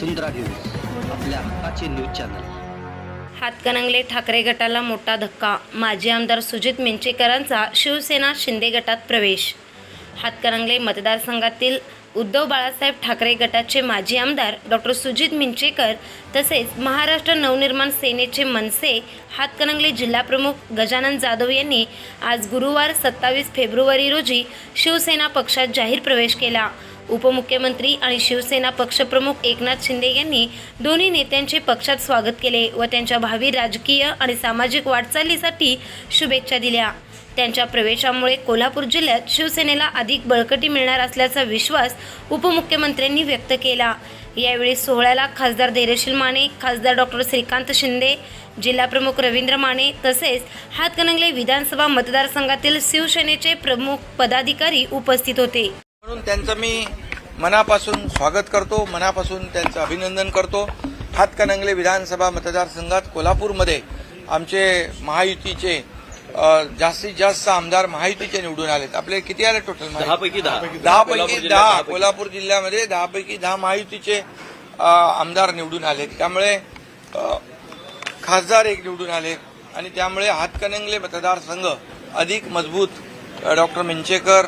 वसुंधरा news आपल्या हक्काचे news channel. Hatkanangale Thackeray गटाला मोठा धक्का. माजी आमदार सुजित मिंचेकरांचा शिवसेना शिंदे गटात प्रवेश. हातकणंगले मतदारसंघातील उद्धव बाळासाहेब ठाकरे गटाचे माजी आमदार डॉक्टर सुजित मिंचेकर तसेच महाराष्ट्र नवनिर्माण सेनेचे मनसे हातकणंगले जिल्हाप्रमुख गजानन जाधव यांनी आज गुरुवार सत्तावीस फेब्रुवारी रोजी शिवसेना पक्षात जाहीर प्रवेश केला. उपमुख्यमंत्री आणि शिवसेना पक्षप्रमुख एकनाथ शिंदे यांनी दोन्ही नेत्यांचे पक्षात स्वागत केले व त्यांच्या भावी राजकीय आणि सामाजिक वाटचालीसाठी शुभेच्छा दिल्या. त्यांच्या प्रवेशामुळे कोल्हापूर जिल्ह्यात शिवसेनेला अधिक बळकटी मिळणार असल्याचा विश्वास उपमुख्यमंत्र्यांनी व्यक्त केला. यावेळी सोहळ्याला खासदार धैर्यशील माने खासदार डॉक्टर श्रीकांत शिंदे जिल्हाप्रमुख रवींद्र माने तसेच हातकणंगले विधानसभा मतदारसंघातील शिवसेनेचे प्रमुख पदाधिकारी उपस्थित होते. म्हणून त्यांचं मी मनापासून स्वागत करतो मनापासून त्यांचं अभिनंदन करतो. हातकणंगले विधानसभा मतदारसंघात कोल्हापूरमध्ये आमचे महायुतीचे जास्तीत जास्त आमदार महायुतीचे निवडून आलेत. आपले किती आले टोटल दहा पैकी दहा. पैकी दहा. दहापैकी. कोल्हापूर जिल्ह्यामध्ये दहा पैकी दहा महायुतीचे आमदार निवडून आलेत. त्यामुळे खासदार एक निवडून आले आणि त्यामुळे हातकणंगले मतदारसंघ अधिक मजबूत डॉक्टर मिंचेकर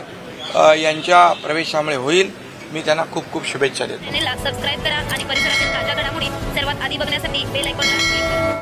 यांच्या प्रवेशामुळे होईल. मी त्यांना खूप खूप शुभेच्छा देतो. सबस्क्राईब करा आणि परिसरातील ताज्या घडामोडी सर्वात आधी बघण्यासाठी बेल ऐकून